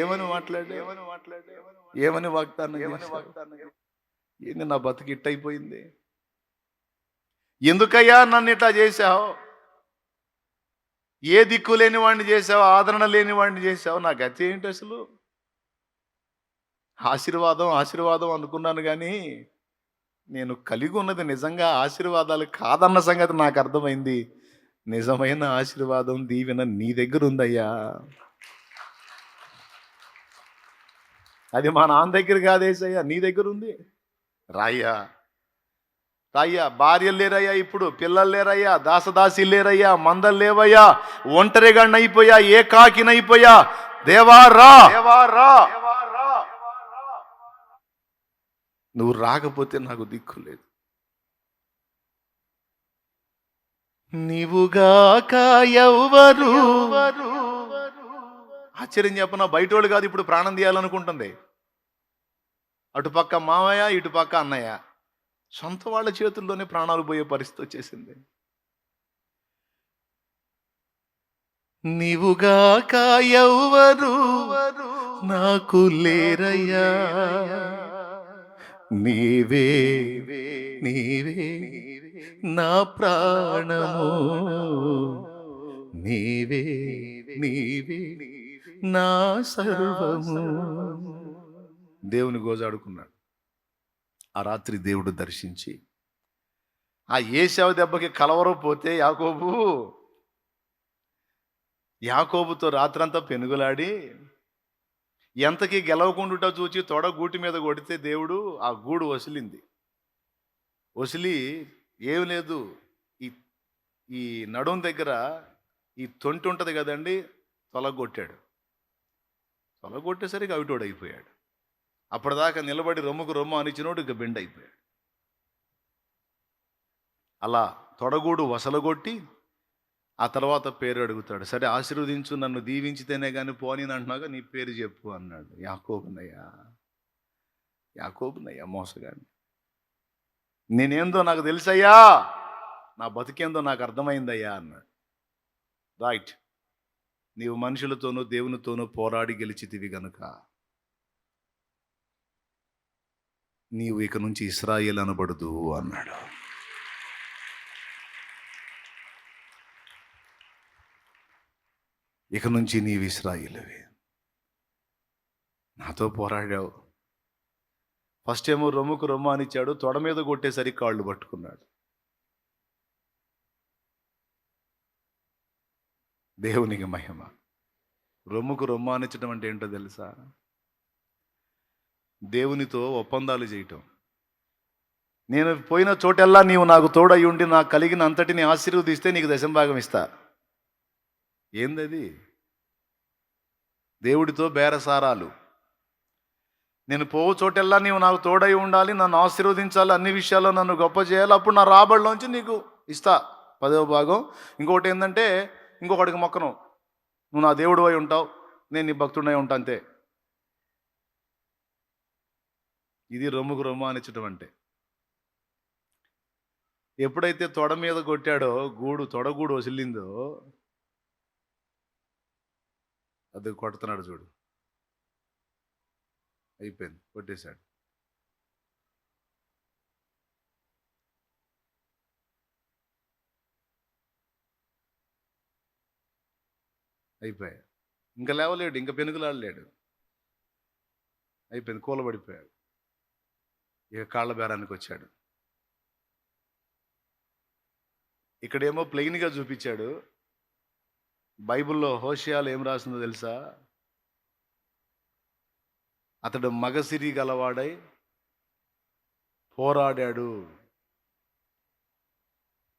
ఏమని మాట్లాడే ఏమని మాట్లాడే ఏమని వాగ్దానం వాగ్దానం ఏంది నా బతుకు ఇట్టయిపోయింది? ఎందుకయ్యా నన్ను ఇట్లా చేశావు? ఏ దిక్కు లేని వాడిని చేసావు ఆదరణ లేని వాడిని చేసావు నా గతి ఏంటి అసలు? ఆశీర్వాదం ఆశీర్వాదం అనుకున్నాను కానీ నేను కలిగి ఉన్నది నిజంగా ఆశీర్వాదాలు కాదన్న సంగతి నాకు అర్థమైంది. నిజమైన ఆశీర్వాదం దీవెన నీ దగ్గర ఉందయ్యా అది మా నాన్న దగ్గర కాదేసయ్యా నీ దగ్గర ఉంది. రాయ్యా రాయ్యా భార్యలు లేరయ్యా ఇప్పుడు పిల్లలు లేరయ్యా దాసదాసి లేరయ్యా మందలు లేవయ్యా ఒంటరిగా నైపోయా ఏకాకినైపోయా దేవా రా. దేవా రా. నువ్వు రాకపోతే నాకు దిక్కు లేదు. నీవుగాక ఎవరు ఆశ్చర్యం చెప్పన? బయటోళ్ళు కాదు ఇప్పుడు ప్రాణం తీయాలనుకుంటుంది. అటుపక్క మామయ్య ఇటుపక్క అన్నయ్య. సొంత వాళ్ళ చేతుల్లోనే ప్రాణాలు పోయే పరిస్థితి వచ్చేసింది. నీవుగాక ఎవరు నాకు లేరయ్యా. నీవే నీవే నా ప్రాణము. నీవే నీవే నా సర్వము. దేవుని గోజాడుకున్నాడు. ఆ రాత్రి దేవుడు దర్శించి ఆ ఏసావ దెబ్బకి కలవరం పోతే యాకోబు యాకోబుతో రాత్రంతా పెనుగులాడి ఎంతకి గెలవకుండా చూచి తొడ గూటి మీద కొడితే దేవుడు ఆ గూడు వసిలింది. వసిలి ఏం లేదు ఈ ఈ నడుం దగ్గర ఈ తొంటి ఉంటుంది కదండి తొలగొట్టాడు. తొలగొట్టేసరికి అవిటోడు అయిపోయాడు అప్పటిదాకా నిలబడి రొమ్ముకు రొమ్ము అనిచినోడు ఇక బెండ్ అయిపోయాడు అలా తొడగూడు వసలగొట్టి ఆ తర్వాత పేరు అడుగుతాడు సరే ఆశీర్వదించు నన్ను దీవించితేనే కానీ పోనీ అంటున్నాగా నీ పేరు చెప్పు అన్నాడు. యాకోబునయ్యా యాకోబునయ్యా మోసగాడిని. నేనేందో నాకు తెలుసయ్యా నా బతికేందో నాకు అర్థమైందయ్యా అన్నాడు. రైట్ నీవు మనుషులతోనూ దేవునితోనూ పోరాడి గెలిచితివి గనుక. నీవు ఇక నుంచి ఇస్రాయేల్ అనబడదు అన్నాడు. ఇక నుంచి నీవు ఇస్రాయిలవే. నాతో పోరాడావు. ఫస్ట్ ఏమో రొమ్ముకు రొమ్మ అనిచ్చాడు తొడ మీద కొట్టేసరికి కాళ్ళు పట్టుకున్నాడు. దేవునికి మహిమ. రొమ్ముకు రొమ్ము అనిచ్చడం అంటే ఏంటో తెలుసా? దేవునితో ఒప్పందాలు చేయటం. నేను పోయిన చోటెల్లా నీవు నాకు తోడై ఉండి నాకు కలిగిన అంతటిని ఆశీర్వదిస్తే నీకు దశంభాగం ఇస్తా. ఏందది? దేవుడితో బేరసారాలు. నేను పోవు చోటెల్లా నీవు నాకు తోడై ఉండాలి నన్ను ఆశీర్వదించాలి అన్ని విషయాల్లో నన్ను గొప్ప చేయాలి అప్పుడు నా రాబడిలోంచి నీకు ఇస్తా. పదవ భాగం. ఇంకొకటి ఏంటంటే ఇంకొకడికి మొక్కను. నువ్వు నా దేవుడు అయి ఉంటావు నేను నీ భక్తుడై ఉంటా అంతే. ఇది రొమ్ముకు రొమ్ము అనిచ్చటం అంటే. ఎప్పుడైతే తొడ మీద కొట్టాడో గూడు తొడగూడు వసిలిందో అది కొడుతున్నాడు చూడు. అయిపోయింది కొట్టేశాడు. అయిపోయాడు ఇంకా లేవలేడు ఇంకా పెనుగులాడలేడు. అయిపోయింది కూలబడిపోయాడు. ఇక కాళ్ళ బేరానికి వచ్చాడు. ఇక్కడేమో ప్లెయిన్గా చూపించాడు. బైబిల్లో హోషియాలు ఏం రాసిందో తెలుసా? అతడు మగసిరి గలవాడై పోరాడాడు.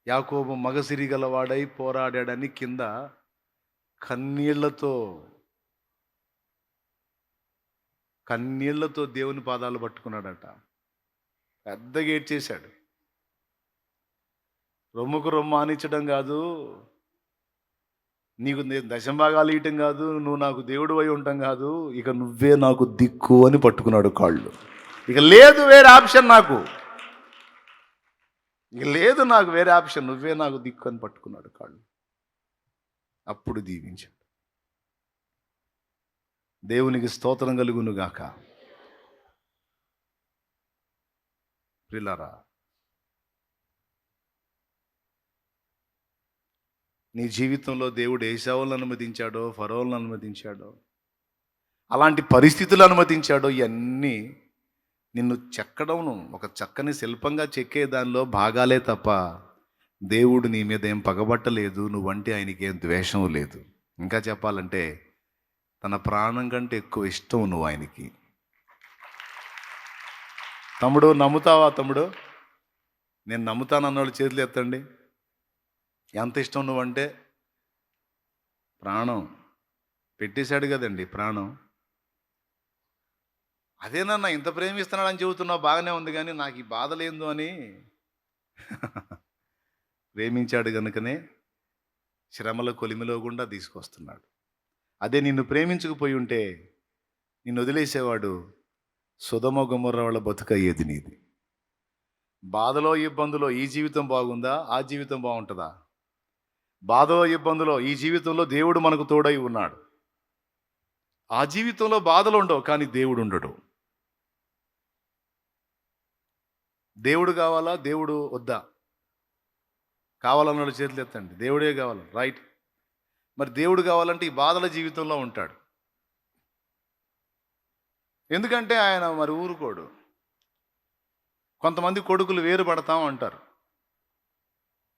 యాకోబు మగసిరి గలవాడై పోరాడాడని కింద కన్నీళ్ళతో కన్నీళ్ళతో దేవుని పాదాలు పట్టుకున్నాడట. గేట్ చేశాడు. రొమ్ముకు రొమ్మ ఆనించడం కాదు నీకు దశంభాగాలు ఇయటం కాదు నువ్వు నాకు దేవుడు అయి ఉండటం కాదు ఇక నువ్వే నాకు దిక్కు అని పట్టుకున్నాడు కాళ్ళు. ఇక లేదు వేరే ఆప్షన్ నాకు. ఇక లేదు నాకు వేరే ఆప్షన్ నువ్వే నాకు దిక్కు అని పట్టుకున్నాడు కాళ్ళు. అప్పుడు దీవించాడు. దేవునికి స్తోత్రం కలుగును గాక ప్రిలారా నీ జీవితంలో దేవుడు ఏసావులను అనుమతించాడో ఫరోలను అనుమతించాడో అలాంటి పరిస్థితులు అనుమతించాడో ఇవన్నీ నిన్ను చెక్కడం ఒక చక్కని శిల్పంగా చెక్కే దానిలో భాగాలే తప్ప దేవుడు నీ మీద ఏం పగబట్టలేదు నువ్వంటే ఆయనకి ఏం ద్వేషం లేదు. ఇంకా చెప్పాలంటే తన ప్రాణం కంటే ఎక్కువ ఇష్టం నువ్వు ఆయనకి. తమ్ముడు నమ్ముతావా తమ్ముడు? నేను నమ్ముతాను అన్నోళ్ళు చేతులు ఎత్తండి. ఎంత ఇష్టం నువ్వంటే? ప్రాణం. పెట్టేశాడు కదండి ప్రాణం. అదేనన్నా ఇంత ప్రేమిస్తున్నాడని చెబుతున్నావు బాగానే ఉంది కానీ నాకు ఈ బాధ లేదు అని. ప్రేమించాడు కనుకనే శ్రమల కొలిమిలో గుండా తీసుకొస్తున్నాడు. అదే నిన్ను ప్రేమించకపోయి ఉంటే నిన్ను వదిలేసేవాడు సుధమ గుమ్మర్ర వాళ్ళ బతుకయ్యేది నీది. బాధలో ఇబ్బందులో ఈ జీవితం బాగుందా? ఆ జీవితం బాగుంటుందా? బాధలో ఇబ్బందులో ఈ జీవితంలో దేవుడు మనకు తోడై ఉన్నాడు. ఆ జీవితంలో బాధలు ఉండవు కానీ దేవుడు ఉండడు. దేవుడు కావాలా? దేవుడు వద్దా? కావాలన్నాడు చేతులు ఎత్తండి. దేవుడే కావాలి. రైట్ మరి దేవుడు కావాలంటే ఈ బాధల జీవితంలో ఉంటాడు. ఎందుకంటే ఆయన మరి ఊరుకోడు. కొంతమంది కొడుకులు వేరు పడతాం అంటారు.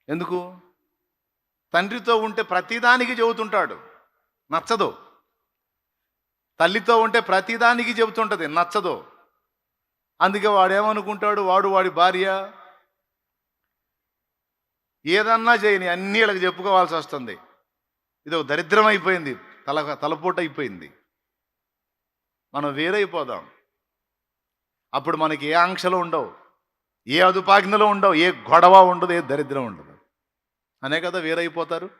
ఎందుకు? తండ్రితో ఉంటే ప్రతిదానికి చెబుతుంటాడు. నచ్చదు. తల్లితో ఉంటే ప్రతిదానికి చెబుతుంటుంది. నచ్చదు. అందుకే వాడు ఏమనుకుంటాడు వాడు వాడి భార్య ఏదన్నా చేయని అన్నీ వీళ్ళకి చెప్పుకోవాల్సి వస్తుంది. ఇది ఒక దరిద్రం అయిపోయింది. తల తలపూట అయిపోయింది. మనం వేరైపోదాం. అప్పుడు మనకి ఏ ఆంక్షలు ఉండవు. ఏ అదుపాజ్ఞలు ఉండవు. ఏ గొడవ ఉండదు. ఏ దరిద్రం ఉండదు. అనే కదా వేరైపోతారు.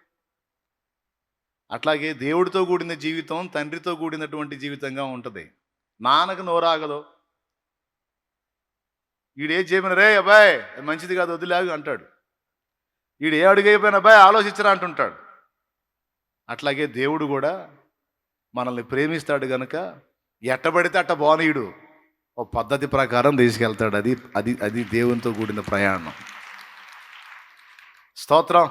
అట్లాగే దేవుడితో కూడిన జీవితం తండ్రితో కూడినటువంటి జీవితంగా ఉంటుంది. నాన్నకు నోరాగదు. వీడేం చేయమని రే అబ్బాయ్ మంచిది కాదు వదిలేగు అంటాడు. వీడు ఏ అడుగైపోయిన అబ్బాయి ఆలోచించరా అంటుంటాడు. అట్లాగే దేవుడు కూడా మనల్ని ప్రేమిస్తాడు గనుక ఎట్టబడితే అట్ట బానీయుడు. ఓ పద్ధతి ప్రకారం తీసుకెళ్తాడు. అది అది అది దేవునితో కూడిన ప్రయాణం. స్తోత్రం.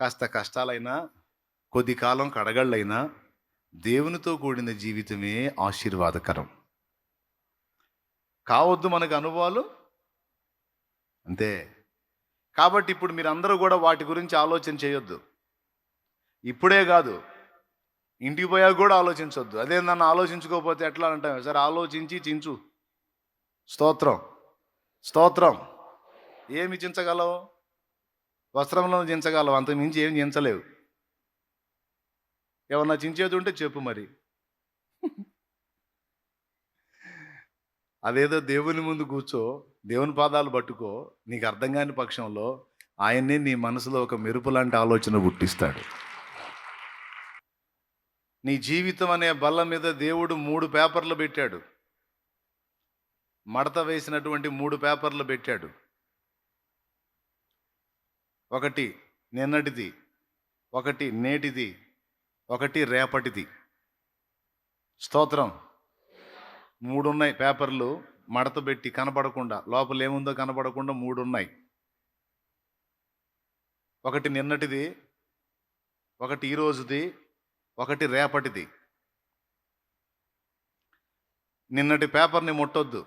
కాస్త కష్టాలైనా కొద్ది కాలం కడగళ్ళైనా దేవునితో కూడిన జీవితమే ఆశీర్వాదకరం. కావద్దు మనకు అనుభవాలు? అంతే. కాబట్టి ఇప్పుడు మీరు అందరూ కూడా వాటి గురించి ఆలోచన చేయొద్దు. ఇప్పుడే కాదు. ఇంటికి పోయాక కూడా ఆలోచించొద్దు. అదే నన్ను ఆలోచించుకోకపోతే ఎట్లా అంటాం? సరే ఆలోచించి చించు. స్తోత్రం. స్తోత్రం. ఏమి చించగలవు? వస్త్రంలో చించగలవు. అంత మించి ఏం చించలేవు. ఏమన్నా చించేది ఉంటే చెప్పు మరి. అదేదో దేవుని ముందు కూర్చో దేవుని పాదాలు పట్టుకో నీకు అర్థం కాని పక్షంలో ఆయన్నే నీ మనసులో ఒక మెరుపు లాంటి ఆలోచన పుట్టిస్తాడు. నీ జీవితం అనే బల్ల మీద దేవుడు మూడు పేపర్లు పెట్టాడు. మడత వేసినటువంటి మూడు పేపర్లు పెట్టాడు. ఒకటి నిన్నటిది ఒకటి నేటిది ఒకటి రేపటిది. స్తోత్రం. మూడు ఉన్నాయి పేపర్లు మడత పెట్టి కనపడకుండా లోపల ఏముందో కనపడకుండా మూడు ఉన్నాయి ఒకటి నిన్నటిది ఒకటి ఈరోజుది ఒకటి రేపటిది. నిన్నటి పేపర్ని ముట్టొద్దు.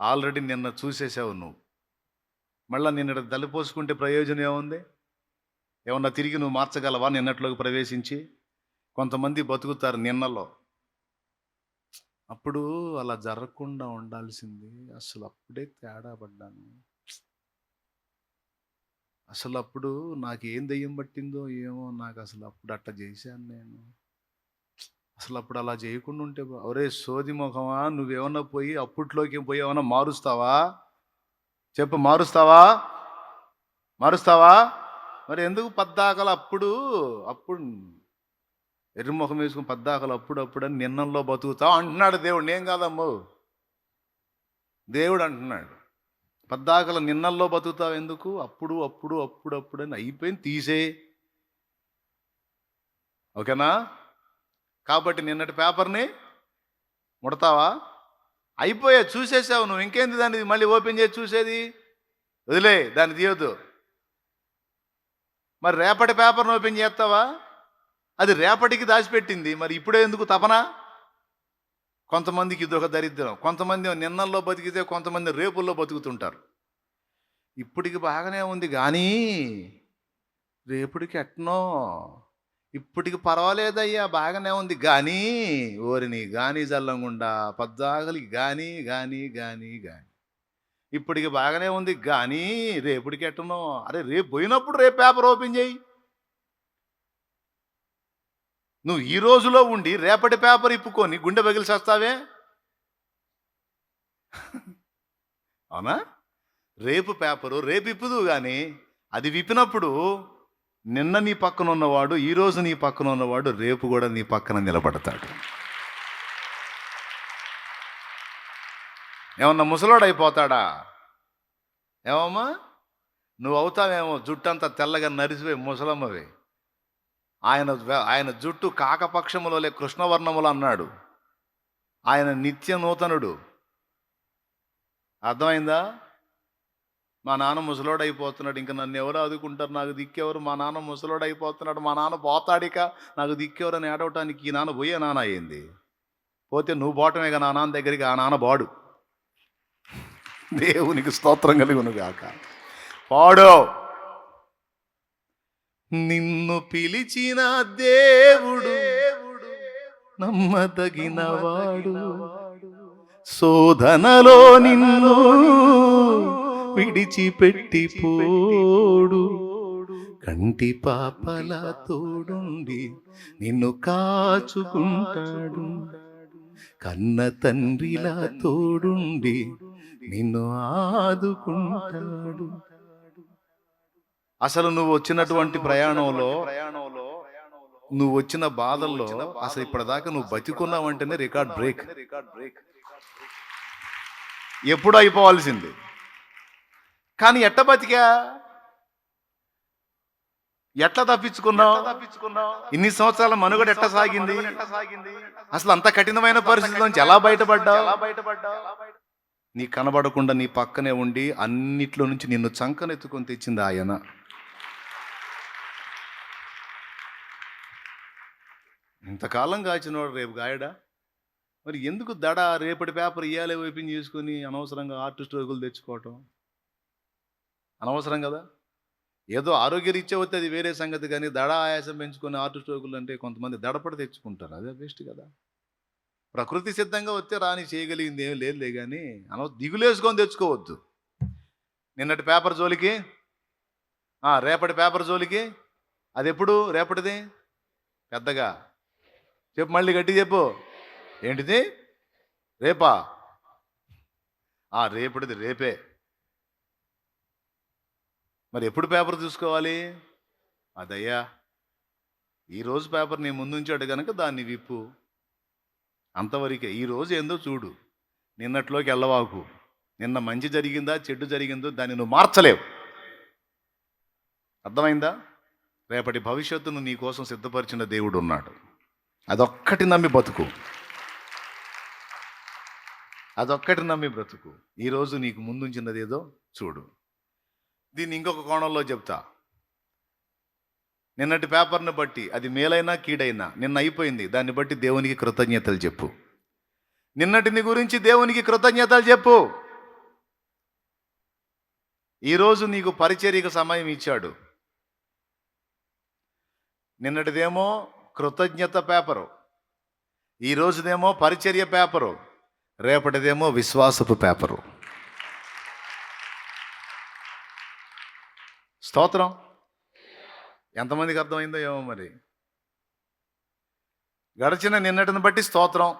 ఆల్రెడీ నిన్న చూసేసావు నువ్వు. మళ్ళీ నిన్నటి తలిపోసుకుంటే ప్రయోజనం ఏముంది? ఏమన్నా తిరిగి నువ్వు మార్చగలవా నిన్నట్లోకి ప్రవేశించి? కొంతమంది బతుకుతారు నిన్నలో. అప్పుడు అలా జరగకుండా ఉండాల్సింది. అసలు అప్పుడే తేడా పడ్డాను. అసలు అప్పుడు నాకు ఏం దెయ్యం పట్టిందో ఏమో నాకు అసలు అప్పుడు అట్లా చేశాను నేను. అసలు అప్పుడు అలా చేయకుండా ఉంటే బా- ఒరే సోది ముఖమా? నువ్వేమన్నా పోయి అప్పట్లోకి పోయి ఏమన్నా మారుస్తావా? చెప్పు మారుస్తావా? మారుస్తావా? మరి ఎందుకు పద్దాకలు అప్పుడు అప్పుడు ఎర్రముఖం వేసుకుని పద్దాకలు అప్పుడప్పుడు అని నిన్నంలో బతుకుతావు అంటున్నాడు దేవుడు. నేను కాదమ్మో. దేవుడు అంటున్నాడు. పద్దాకల నిన్నల్లో బతుకుతావు ఎందుకు? అప్పుడు అప్పుడు అప్పుడు అప్పుడు అని అయిపోయింది తీసే. ఓకేనా? కాబట్టి నిన్నటి పేపర్ని ముడతావా? అయిపోయా చూసేసావు నువ్వు. ఇంకేంది దాన్ని మళ్ళీ ఓపెన్ చేసి చూసేది? వదిలే దాన్ని తీయొద్దు. మరి రేపటి పేపర్ని ఓపెన్ చేస్తావా? అది రేపటికి దాచిపెట్టింది. మరి ఇప్పుడే ఎందుకు తపన? కొంతమందికి ఇదొక దరిద్రం. కొంతమంది నిన్నల్లో బతికితే కొంతమంది రేపుల్లో బతుకుతుంటారు. ఇప్పటికి బాగానే ఉంది కానీ రేపుడికి ఎట్నో? ఇప్పటికి పర్వాలేదయ్యా బాగానే ఉంది కానీ ఓరిని గాని జల్లంగుండా పద్దాగలి కానీ కానీ కానీ కానీ ఇప్పటికి బాగానే ఉంది కానీ రేపుడికి ఎట్టనో అరే రేపు పోయినప్పుడు రేపు పేపర్ ఓపెన్ చేయి. నువ్వు ఈ రోజులో ఉండి రేపటి పేపర్ ఇప్పుకొని గుండె పగిలి చేస్తావే అవునా? రేపు పేపరు రేపు ఇప్పుదు కానీ అది విప్పినప్పుడు నిన్న నీ పక్కన ఉన్నవాడు ఈ రోజు నీ పక్కన ఉన్నవాడు రేపు కూడా నీ పక్కన నిలబడతాడు. ఏమన్నా ముసలోడు అయిపోతాడా ఏమమ్మా? నువ్వు అవుతావేమో జుట్టంతా తెల్లగా నరిసిపోయి ముసలమ్మవి. ఆయన ఆయన జుట్టు కాకపక్షములోలే కృష్ణవర్ణములు అన్నాడు. ఆయన నిత్య నూతనుడు. అర్థమైందా? మా నాన్న ముసలోడు అయిపోతున్నాడు ఇంకా నన్ను ఎవరు ఆదుకుంటారు? నాకు దిక్కెవరు? మా నాన్న ముసలోడు అయిపోతున్నాడు మా నాన్న పోతాడిక? నాకు దిక్కెవరు అని ఏడవటానికి ఈ నాన్న పోయే నాన్న అయింది పోతే నువ్వు పోవటమేగా నా నాన్న దగ్గరికి ఆ నాన్న బాడు దేవునికి స్తోత్రం కలుగును గాక పాడో. నిన్ను పిలిచిన దేవుడు నమ్మదగినవాడు. శోధనలో నిన్ను విడిచిపెట్టి పోడు. కంటి పాపల తోడుండి నిన్ను కాచుకుంటాడు. కన్న తండ్రిలా తోడుండి నిన్ను ఆదుకుంటాడు. అసలు నువ్వు వచ్చినటువంటి ప్రయాణంలో నువ్వు వచ్చిన బాధల్లో అసలు ఇప్పటిదాకా నువ్వు బతికున్నావంటేనే రికార్డ్ బ్రేక్. Record break. ఎప్పుడు అయిపోవాల్సింది. కానీ ఎట్ట బతికా? ఎట్లా తప్పించుకున్నావు? తప్పించుకున్నావు? ఇన్ని సంవత్సరాల మనుగడ ఎట్ట సాగింది? అసలు అంత కఠినమైన పరిస్థితి నుంచి ఎలా బయటపడ్డావు? ఎలా బయటపడ్డావు? నీ కనబడకుండా నీ పక్కనే ఉండి అన్నిట్లో నుంచి నిన్ను చంకనెత్తుకొని తెచ్చింది ఆయన. ఇంతకాలం కాచినవాడు రేపు గాయడా? మరి ఎందుకు దడ రేపటి పేపర్ ఇయ్యాలే ఓపెన్ చేసుకొని అనవసరంగా ఆర్టిస్ట్ రోజులు తెచ్చుకోవటం? అనవసరం కదా? ఏదో ఆరోగ్యరీత్యా వస్తే అది వేరే సంగతి కానీ దడ ఆయాసం పెంచుకొని ఆర్టిస్ట్ రోజులు అంటే కొంతమంది దడపడి తెచ్చుకుంటారు. అదే బెస్ట్ కదా? ప్రకృతి సిద్ధంగా వస్తే రాని చేయగలిగింది ఏం లేదులే కానీ అనవ దిగులేసుకొని తెచ్చుకోవద్దు. నిన్నటి పేపర్ జోలికి? రేపటి పేపర్ జోలికి? అది ఎప్పుడు రేపటిది? పెద్దగా? చెప్పు మళ్ళీ గట్టి చెప్పు. ఏంటిది? రేపా? ఆ రేపటిది రేపే. మరి ఎప్పుడు పేపర్ చూసుకోవాలి అదయ్యా ఈరోజు పేపర్ నీ ముందు ఉంచాడు కనుక దాన్ని విప్పు. అంతవరకే ఈరోజు ఏందో చూడు. నిన్నట్లోకి వెళ్ళవాకు నిన్న మంచి జరిగిందా చెడ్డు జరిగిందో దాన్ని నువ్వు మార్చలేవు. అర్థమైందా? రేపటి భవిష్యత్తును నీ కోసం సిద్ధపరిచిన దేవుడు ఉన్నాడు అదొక్కటి నమ్మి బతుకు. అదొక్కటి నమ్మి బ్రతుకు. ఈరోజు నీకు ముందుంచినది ఏదో చూడు. దీన్ని ఇంకొక కోణంలో చెప్తా. నిన్నటి పేపర్ని బట్టి అది మేలైనా కీడైనా నిన్న అయిపోయింది. దాన్ని బట్టి దేవునికి కృతజ్ఞతలు చెప్పు. నిన్నటిని గురించి దేవునికి కృతజ్ఞతలు చెప్పు. ఈరోజు నీకు పరిచర్యకు సమయం ఇచ్చాడు. నిన్నటిదేమో కృతజ్ఞత పేపరు. ఈ రోజుదేమో పరిచర్య పేపరు రేపటిదేమో విశ్వాసపు పేపరు. స్తోత్రం. ఎంతమందికి అర్థమైందో ఏమో మరి. గడిచిన నిన్నటిని బట్టి స్తోత్రం.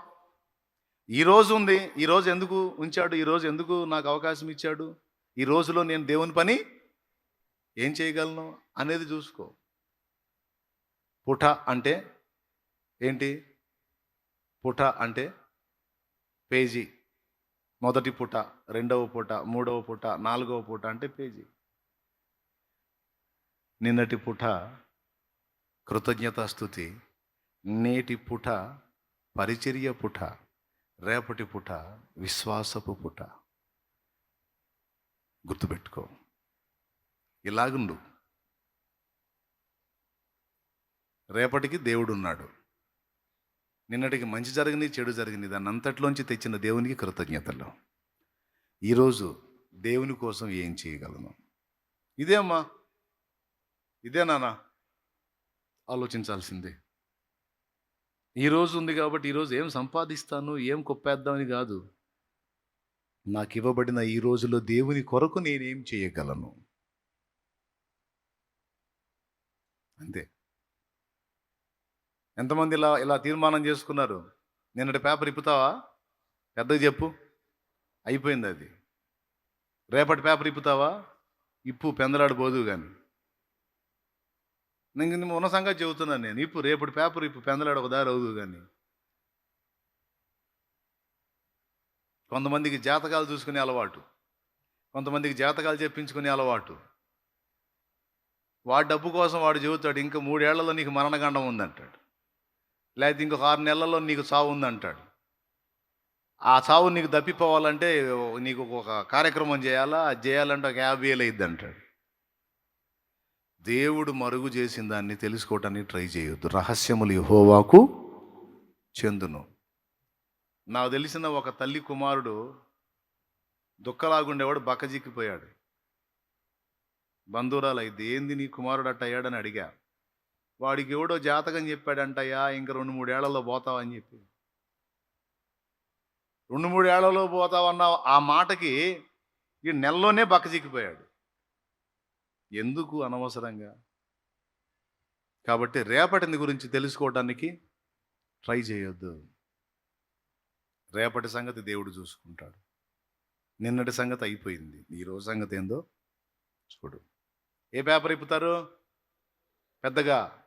ఈ రోజు ఉంది ఈరోజు ఎందుకు ఉంచాడు ఈరోజు ఎందుకు నాకు అవకాశం ఇచ్చాడు ఈ రోజులో నేను దేవుని పని ఏం చేయగలను అనేది చూసుకో. పుట అంటే ఏంటి? పుట అంటే పేజీ. మొదటి పుట రెండవ పుట మూడవ పుట నాలుగవ పుట అంటే పేజీ. నిన్నటి పుట కృతజ్ఞతాస్థుతి నేటి పుట పరిచర్య పుట రేపటి పుట విశ్వాసపు పుట గుర్తుపెట్టుకో. ఇలాగుండు. రేపటికి దేవుడు ఉన్నాడు నిన్నటికి మంచి జరిగింది చెడు జరిగింది దాన్ని అంతట్లోంచి తెచ్చిన దేవునికి కృతజ్ఞతలు. ఈరోజు దేవుని కోసం ఏం చేయగలను ఇదే అమ్మా. ఇదే నానా ఆలోచించాల్సిందే. ఈరోజు ఉంది కాబట్టి ఈరోజు ఏం సంపాదిస్తాను ఏం కొప్పేద్దామని కాదు. నాకు ఇవ్వబడిన ఈ రోజులో దేవుని కొరకు నేనేం చేయగలను? అంతే. ఎంతమంది ఇలా ఇలా తీర్మానం చేసుకున్నారు? నిన్నటి పేపర్ ఇప్పుతావా? పెద్దగా చెప్పు. అయిపోయింది అది. రేపటి పేపర్ ఇప్పుతావా? ఇప్పు పెందలాడిపోదు కానీ నేను ఉన్న సంగతి చెబుతున్నాను నేను. ఇప్పు రేపటి పేపర్ ఇప్పు పెందలాడు ఒక దారి అవుదు కానీ కొంతమందికి జాతకాలు చూసుకునే అలవాటు. కొంతమందికి జాతకాలు చెప్పించుకునే అలవాటు. వాడు డబ్బు కోసం వాడు చెబుతాడు ఇంకా మూడేళ్ళలో నీకు మరణగండం ఉందంటాడు. లేకపోతే ఇంకొక ఆరు నెలల్లో నీకు చావు ఉందంటాడు. ఆ చావు నీకు తప్పిపోవాలంటే నీకు ఒక కార్యక్రమం చేయాలా? అది చేయాలంటే ఒక యాభై వేలు అయింది అంటాడు. దేవుడు మరుగు చేసిన దాన్ని తెలుసుకోవటానికి ట్రై చేయొద్దు. రహస్యములు యెహోవాకు చెందును. నాకు తెలిసిన ఒక తల్లి కుమారుడు దుఃఖలాగుండేవాడు బక్కజిక్కిపోయాడు బంధువురాలు అయితే ఏంది నీ కుమారుడు అట్ట అయ్యాడని అడిగా. వాడికి ఎవడో జాతకం చెప్పాడంటయ్యా ఇంక రెండు మూడేళ్ళలో పోతావని చెప్పి. రెండు మూడేళ్ళలో పోతావన్న ఆ మాటకి ఈ నెలలోనే బక్కజిక్కిపోయాడు ఎందుకు అనవసరంగా? కాబట్టి రేపటిని గురించి తెలుసుకోవడానికి ట్రై చేయొద్దు. రేపటి సంగతి దేవుడు చూసుకుంటాడు. నిన్నటి సంగతి అయిపోయింది. ఈరోజు సంగతి ఏందో చూడు. ఏ పేపర్ ఇప్పుతారు? పెద్దగా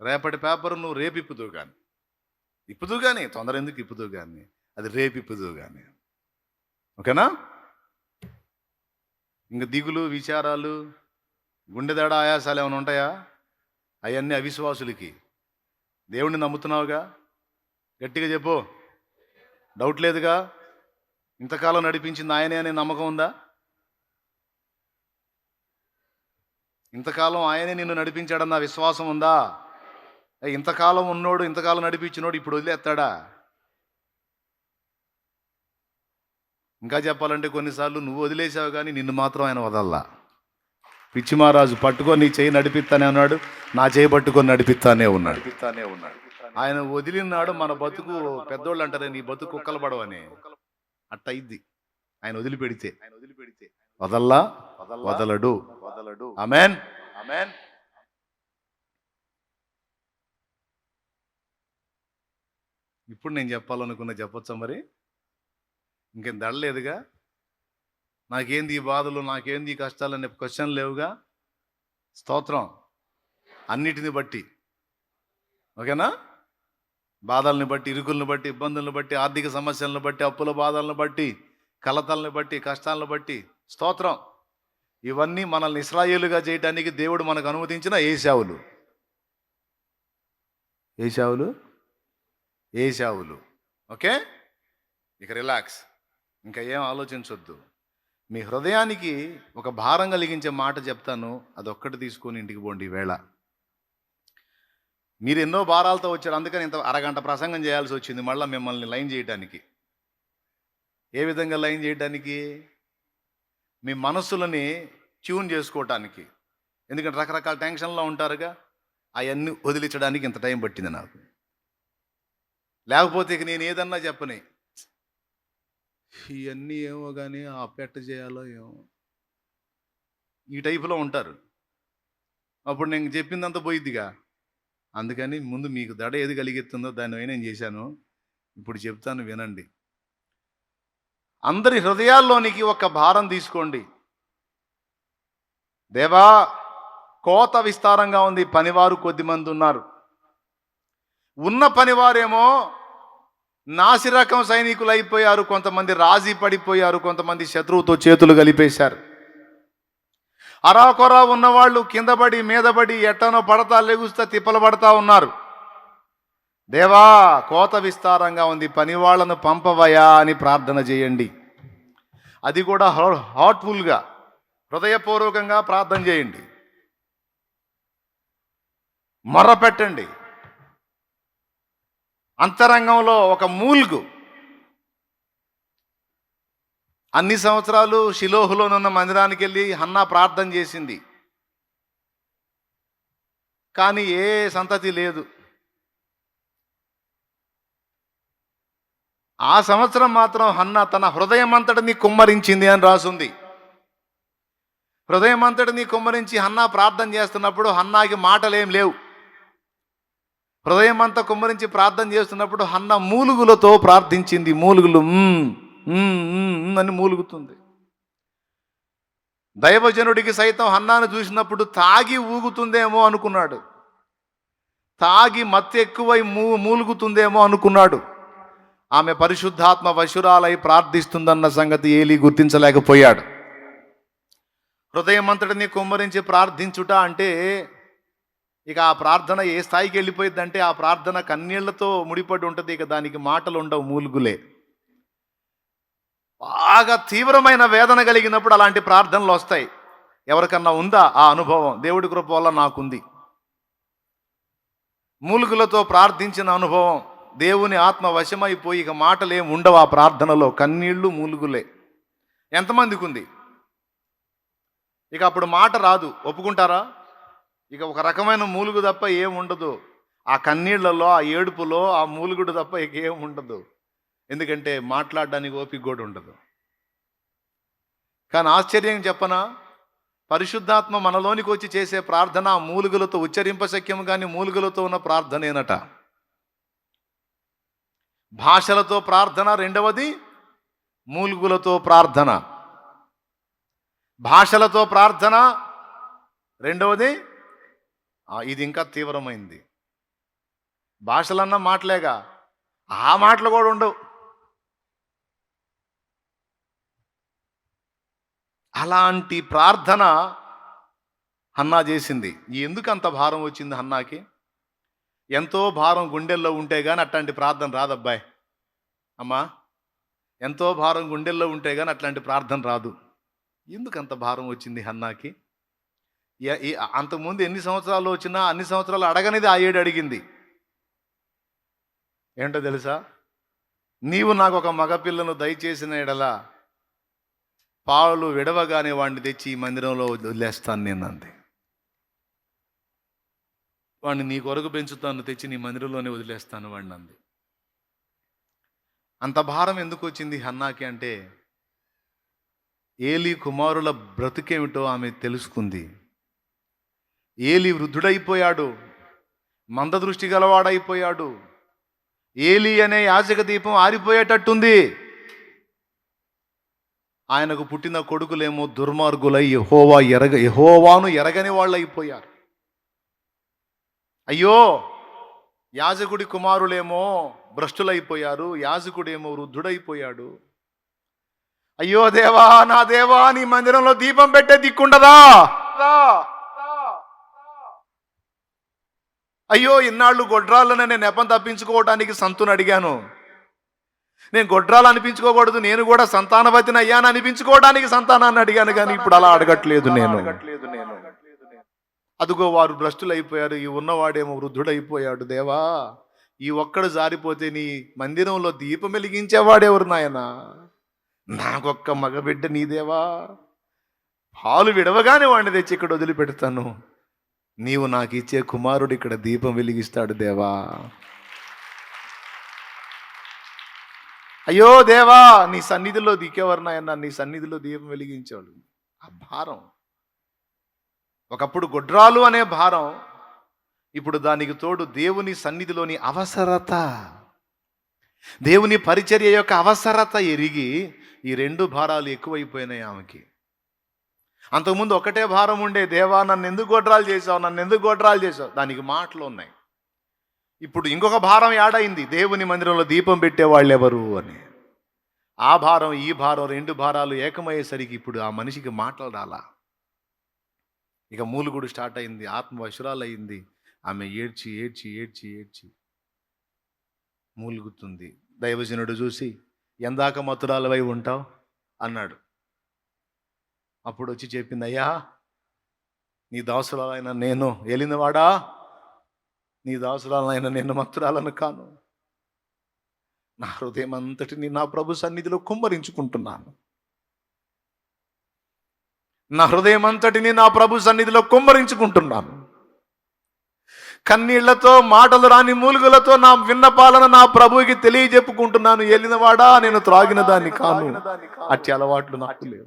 రేపటి పేపర్ నువ్వు రేపు ఇప్పుదు కానీ ఇప్పుదు కానీ తొందర ఎందుకు ఇప్పుదు కానీ అది రేపు ఇప్పుదు కానీ ఓకేనా? ఇంకా దిగులు విచారాలు గుండెదడ ఆయాసాలు ఏమైనా ఉంటాయా? అవన్నీ అవిశ్వాసులకి. దేవుణ్ణి నమ్ముతున్నావుగా? గట్టిగా చెప్పు. డౌట్ లేదుగా? ఇంతకాలం నడిపించింది ఆయనే అనే నమ్మకం ఉందా? ఇంతకాలం ఆయనే నిన్ను నడిపించాడన్న విశ్వాసం ఉందా? ఇంతకాలం ఉన్నోడు ఇంతకాలం నడిపించినోడు ఇప్పుడు వదిలేస్తాడా? ఇంకా చెప్పాలంటే కొన్నిసార్లు నువ్వు వదిలేసావు కానీ నిన్ను మాత్రం ఆయన వదల్లా. పిచ్చి మహారాజు పట్టుకొని నీ చేయి నడిపిస్తానే ఉన్నాడు నా చేయి పట్టుకొని నడిపిస్తానే ఉన్నాడు. నడిపిస్తానే ఉన్నాడు. ఆయన వదిలినాడు మన బతుకు పెద్దోళ్ళు అంటారే నీ బతుకు కుక్కలు పడవని. అట్ట అయింది ఆయన వదిలిపెడితే. ఆయన వదిలిపెడితే వదల్లా? వదలడు. వదలడు. అమెన్ అమెన్ ఇప్పుడు నేను చెప్పాలనుకున్న చెప్పొచ్చా మరి? ఇంకేం దడలేదుగా నాకేంది ఈ బాధలు నాకేంది ఈ కష్టాలు అనే క్వశ్చన్ లేవుగా? స్తోత్రం. అన్నిటిని బట్టి. ఓకేనా? బాధల్ని బట్టి ఇరుకులను బట్టి ఇబ్బందులను బట్టి ఆర్థిక సమస్యలను బట్టి అప్పుల బాధలను బట్టి కలతల్ని బట్టి కష్టాలను బట్టి. స్తోత్రం. ఇవన్నీ మనల్ని ఇస్రాయేలుగా చేయడానికి దేవుడు మనకు అనుమతించిన ఏశావులు. ఏశావులు? ఏశావులు. ఓకే? ఇక రిలాక్స్ ఇంకా ఏం ఆలోచించొద్దు. మీ హృదయానికి ఒక భారం కలిగించే మాట చెప్తాను. అదొక్కటి తీసుకొని ఇంటికి పోండి ఈ వేళ. మీరు ఎన్నో భారాలతో వచ్చారు. అందుకని ఇంత అరగంట ప్రసంగం చేయాల్సి వచ్చింది. మళ్ళీ మిమ్మల్ని లైన్ చేయడానికి ఏ విధంగా లైన్ చేయడానికి మీ మనస్సులని ట్యూన్ చేసుకోవటానికి. ఎందుకంటే రకరకాల టెన్షన్లో ఉంటారుగా అవన్నీ వదిలించడానికి ఇంత టైం పట్టింది నాకు. లేకపోతే ఇక నేను ఏదన్నా చెప్పని. ఇవన్నీ ఏమో కానీ ఆ పెట్ట చేయాలో ఏమో. ఈ టైపులో ఉంటారు. అప్పుడు నేను చెప్పిందంతా పోయిద్దిగా. అందుకని ముందు మీకు దడ ఏది కలిగిస్తుందో దాన్ని నేను చేశాను. ఇప్పుడు చెప్తాను వినండి. అందరి హృదయాల్లోనికి ఒక భారం తీసుకోండి. దేవా కోత విస్తారంగా ఉంది పనివారు కొద్దిమంది ఉన్నారు. ఉన్న పనివారేమో నాసిరకం సైనికులు అయిపోయారు కొంతమంది రాజీ పడిపోయారు కొంతమంది శత్రువుతో చేతులు కలిపేశారు. అరాకొరా ఉన్నవాళ్ళు కిందపడి మీదపడి ఎట్టనో పడతా లెగుస్తా తిప్పలు పడతా ఉన్నారు. దేవా కోత విస్తారంగా ఉంది పని వాళ్ళను పంపవయా అని ప్రార్థన చేయండి. అది కూడా హార్ట్ఫుల్గా హృదయపూర్వకంగా ప్రార్థన చేయండి. మొర్రపెట్టండి అంతరంగంలో ఒక మూల్గు. అన్ని సంవత్సరాలు షిలోహులోనున్న మందిరానికి వెళ్ళి హన్నా ప్రార్థన చేసింది. కానీ ఏ సంతతి లేదు. ఆ సంవత్సరం మాత్రం హన్న తన హృదయమంతటిని కుమ్మరించింది అని రాసుంది. హృదయమంతటిని కుమ్మరించి హన్నా ప్రార్థన చేస్తున్నప్పుడు హన్నాకి మాటలేం లేవు. హృదయం అంతా కుమ్మరించి ప్రార్థన చేస్తున్నప్పుడు హన్న మూలుగులతో ప్రార్థించింది. మూలుగులు అని మూలుగుతుంది. దైవజనుడికి సైతం హన్నాను చూసినప్పుడు తాగి ఊగుతుందేమో అనుకున్నాడు. తాగి మత్తు ఎక్కువై మూ మూలుగుతుందేమో అనుకున్నాడు. ఆమె పరిశుద్ధాత్మ వశురాలై ప్రార్థిస్తుందన్న సంగతి ఏలీ గుర్తించలేకపోయాడు. హృదయమంతటిని కుమ్మరించి ప్రార్థించుట అంటే ఇక ఆ ప్రార్థన ఏ స్థాయికి వెళ్ళిపోయిందంటే ఆ ప్రార్థన కన్నీళ్ళతో ముడిపడి ఉంటుంది ఇక దానికి మాటలు ఉండవు మూలుగులే. బాగా తీవ్రమైన వేదన కలిగినప్పుడు అలాంటి ప్రార్థనలు వస్తాయి. ఎవరికన్నా ఉందా ఆ అనుభవం? దేవుడి కృప వల్ల నాకుంది. మూలుగులతో ప్రార్థించిన అనుభవం. దేవుని ఆత్మ వశమైపోయి ఇక మాటలు ఏమి ఉండవు? ఆ ప్రార్థనలో కన్నీళ్ళు మూలుగులే. ఎంతమందికి ఉంది ఇక అప్పుడు మాట రాదు. ఒప్పుకుంటారా? ఇక ఒక రకమైన మూలుగు తప్ప ఏం ఉండదు. ఆ కన్నీళ్ళలో ఆ ఏడుపులో ఆ మూలుగుడు తప్ప ఇక ఏం ఉండదు. ఎందుకంటే మాట్లాడడానికి ఓపిక కూడా ఉండదు. కానీ ఆశ్చర్యం చెప్పనా? పరిశుద్ధాత్మ మనలోనికి వచ్చి చేసే ప్రార్థన ఆ మూలుగులతో ఉచ్చరింపశక్యం కానీ మూలుగులతో ఉన్న ప్రార్థనేనట. భాషలతో ప్రార్థన రెండవది మూలుగులతో ప్రార్థన. భాషలతో ప్రార్థన రెండవది ఇది ఇంకా తీవ్రమైంది. భాషలన్న మాటలేగా ఆ మాటలు కూడా ఉండవు. అలాంటి ప్రార్థన హన్నా చేసింది. ఎందుకు అంత భారం వచ్చింది హన్నాకి? ఎంతో భారం గుండెల్లో ఉంటే కానీ అట్లాంటి ప్రార్థన రాదబ్బాయ్. అమ్మా ఎంతో భారం గుండెల్లో ఉంటే కానీ అట్లాంటి ప్రార్థన రాదు. ఎందుకు అంత భారం వచ్చింది హన్నాకి? అంతకుముందు ఎన్ని సంవత్సరాలు వచ్చినా అన్ని సంవత్సరాలు అడగనిది ఆ ఏడు అడిగింది. ఏంటో తెలుసా? నీవు నాకు ఒక మగపిల్లను దయచేసిన ఎడలా పాలు విడవగానే వాడిని తెచ్చి ఈ మందిరంలో వదిలేస్తాను నేను అంది వాడిని నీ కొరకు పెంచుతాను తెచ్చి నీ మందిరంలోనే వదిలేస్తాను వాడిని అంది. అంత భారం ఎందుకు వచ్చింది హన్నాకి అంటే ఏలి కుమారుల బ్రతుకేమిటో ఆమె తెలుసుకుంది. ఏలి వృద్ధుడైపోయాడు మందదృష్టి గలవాడైపోయాడు. ఏలి అనే యాజక దీపం ఆరిపోయేటట్టుంది. ఆయనకు పుట్టిన కొడుకులేమో దుర్మార్గులై యహోవా ఎరగ యహోవాను ఎరగని వాళ్ళు అయిపోయారు అయ్యో యాజకుడి కుమారులేమో భ్రష్టులైపోయారు యాజకుడేమో వృద్ధుడైపోయాడు. అయ్యో దేవా నా దేవా నీ మందిరంలో దీపం పెట్టే దిక్కుండదా? అయ్యో ఇన్నాళ్ళు గొడ్రాళ్ళని నేను నెపం తప్పించుకోవడానికి సంతుని అడిగాను. నేను గొడ్రాలు అనిపించుకోకూడదు నేను కూడా సంతానవతిని అయ్యాను అనిపించుకోవడానికి సంతానాన్ని అడిగాను కానీ ఇప్పుడు అలా అడగట్లేదు నేను. అదిగో వారు భ్రష్టులు అయిపోయారు ఈ ఉన్నవాడేమో వృద్ధుడైపోయాడు దేవా. ఈ ఒక్కడు జారిపోతే నీ మందిరంలో దీపం వెలిగించేవాడెవరు నాయనా? నాకొక్క మగబిడ్డ నీదేవా పాలు విడవగానే వాడిని తెచ్చి ఇక్కడ వదిలిపెడతాను. నీవు నాకు ఇచ్చే కుమారుడు ఇక్కడ దీపం వెలిగిస్తాడు దేవా. అయ్యో దేవా నీ సన్నిధిలో దిక్కేవారు నాయన నీ సన్నిధిలో దీపం వెలిగించాడు ఆ భారం. ఒకప్పుడు గొడ్రాలు అనే భారం ఇప్పుడు దానికి తోడు దేవుని సన్నిధిలోని అవసరత. దేవుని పరిచర్య యొక్క అవసరత ఎరిగి ఈ రెండు భారాలు ఎక్కువైపోయినాయి ఆమెకి. అంతకుముందు ఒకటే భారం ఉండే దేవా నన్ను ఎందుకు గొడ్రాలు చేసావు నన్ను ఎందుకు గొడ్రాలు చేసావు దానికి మాటలు ఉన్నాయి. ఇప్పుడు ఇంకొక భారం యాడైంది దేవుని మందిరంలో దీపం పెట్టేవాళ్ళు ఎవరు అని. ఆ భారం ఈ భారం రెండు భారాలు ఏకమయ్యేసరికి ఇప్పుడు ఆ మనిషికి మాటలు రాలా. ఇక మూలుగుడు స్టార్ట్ అయింది ఆత్మ అయింది ఆమె ఏడ్చి ఏడ్చి ఏడ్చి ఏడ్చి మూలుగుతుంది. దైవజనుడు చూసి ఎందాక మతురాలవై ఉంటావు? అన్నాడు. అప్పుడు వచ్చి చెప్పింది అయ్యా నీ దాసురాలైన నేను ఏలినవాడా? నీ దాసురాలైన నేను మత్తురాలను కాను. నా హృదయం అంతటిని నా ప్రభు సన్నిధిలో కుమ్మరించుకుంటున్నాను. నా హృదయం అంతటిని నా ప్రభు సన్నిధిలో కుమ్మరించుకుంటున్నాను. కన్నీళ్ళతో మాటలు రాని మూలుగులతో నా విన్నపాలను నా ప్రభువుకి తెలియజెప్పుకుంటున్నాను. వెళ్ళినవాడా నేను త్రాగిన దాన్ని కాను. అట్టి అలవాట్లు నాకు లేవు.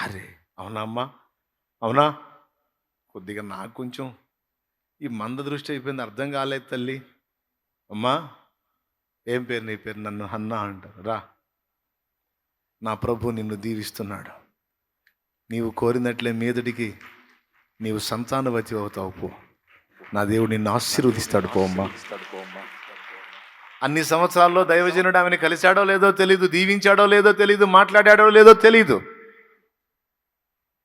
అరే అవునా అమ్మా? అవునా? కొద్దిగా నాకు కొంచెం ఈ మంద దృష్టి అయిపోయింది అర్థం కాలేదు తల్లి. అమ్మా ఏం పేరు నీ పేరు? నన్ను హన్నా అంటారు రా. నా ప్రభు నిన్ను దీవిస్తున్నాడు. నీవు కోరినట్లే మీదటికి నీవు సంతానవతి అవుతావు పో. నా దేవుడు నిన్ను ఆశీర్వదిస్తాడు పోమ్మా అన్ని సంవత్సరాల్లో దైవజనుడు ఆమెను కలిశాడో లేదో తెలీదు దీవించాడో లేదో తెలీదు మాట్లాడాడో లేదో తెలీదు.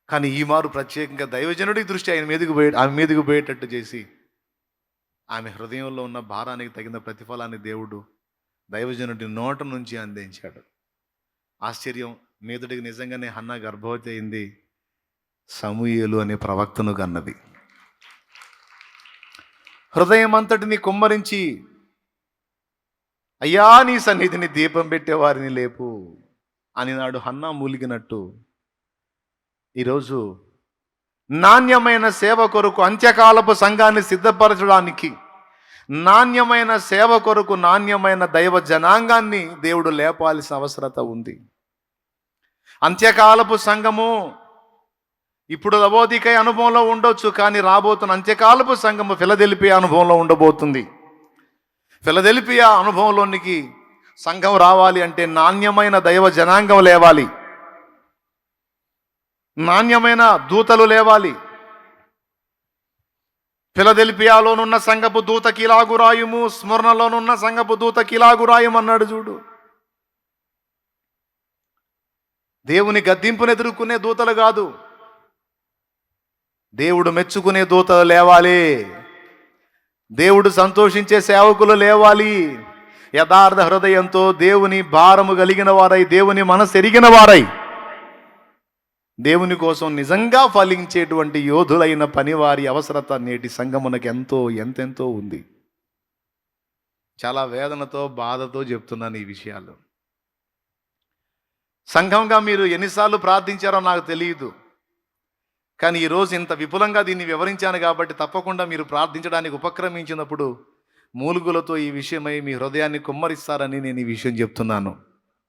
కానీ ఈ మారు ప్రత్యేకంగా దైవజనుడి దృష్టి ఆయన మీదకు పోయే ఆమె మీదకు పోయేటట్టు చేసి ఆమె హృదయంలో ఉన్న భారానికి తగిన ప్రతిఫలాన్ని దేవుడు దైవజనుడి నోట నుంచి అందించాడు. ఆశ్చర్యం. మీదుడికి నిజంగానే హన్న గర్భవతి అయింది. సమూయేలు అనే ప్రవక్తను కన్నది. హృదయం అంతటిని కుమ్మరించి అయ్యా నీ సన్నిధిని దీపం పెట్టేవారిని లేపు అని నాడు హన్నా మూలిగినట్టు ఈరోజు నాణ్యమైన సేవ కొరకు అంత్యకాలపు సంఘాన్ని సిద్ధపరచడానికి నాణ్యమైన సేవ కొరకు నాణ్యమైన దైవ జనాంగాన్ని దేవుడు లేపాల్సిన అవసరత ఉంది. అంత్యకాలపు సంఘము. ఇప్పుడు లవోదికై అనుభవంలో ఉండొచ్చు కానీ రాబోతున్న అంత్యకాలపు సంఘము ఫిలదెలిపియా అనుభవంలో ఉండబోతుంది. ఫిలదెలిపియా అనుభవంలోనికి సంఘం రావాలి అంటే నాణ్యమైన దైవ జనాంగం లేవాలి. నాణ్యమైన దూతలు లేవాలి. ఫిలదెలిపియాలోనున్న సంఘపు దూత కిలాగురాయుము స్మరణలోనున్న సంఘపు దూత కిలాగురాయం అన్నాడు చూడు. దేవుని గద్దింపును ఎదుర్కొనే దూతలు కాదు. దేవుడు మెచ్చుకునే దూతలు లేవాలి. దేవుడు సంతోషించే సేవకులు లేవాలి. యథార్థ హృదయంతో దేవుని భారము కలిగిన వారై దేవుని మనసు ఎరిగిన వారై దేవుని కోసం నిజంగా ఫలించేటువంటి యోధులైన పనివారి అవసరత నేటి సంగమునకు ఎంతో ఎంతెంతో ఉంది. చాలా వేదనతో బాధతో చెప్తున్నాను ఈ విషయాలు. సంఘంగా మీరు ఎన్నిసార్లు ప్రార్థించారో నాకు తెలియదు. కానీ ఈరోజు ఇంత విపులంగా దీన్ని వివరించాను కాబట్టి తప్పకుండా మీరు ప్రార్థించడానికి ఉపక్రమించినప్పుడు మూలుగులతో ఈ విషయమై మీ హృదయాన్ని కుమ్మరిస్తారని నేను ఈ విషయం చెప్తున్నాను.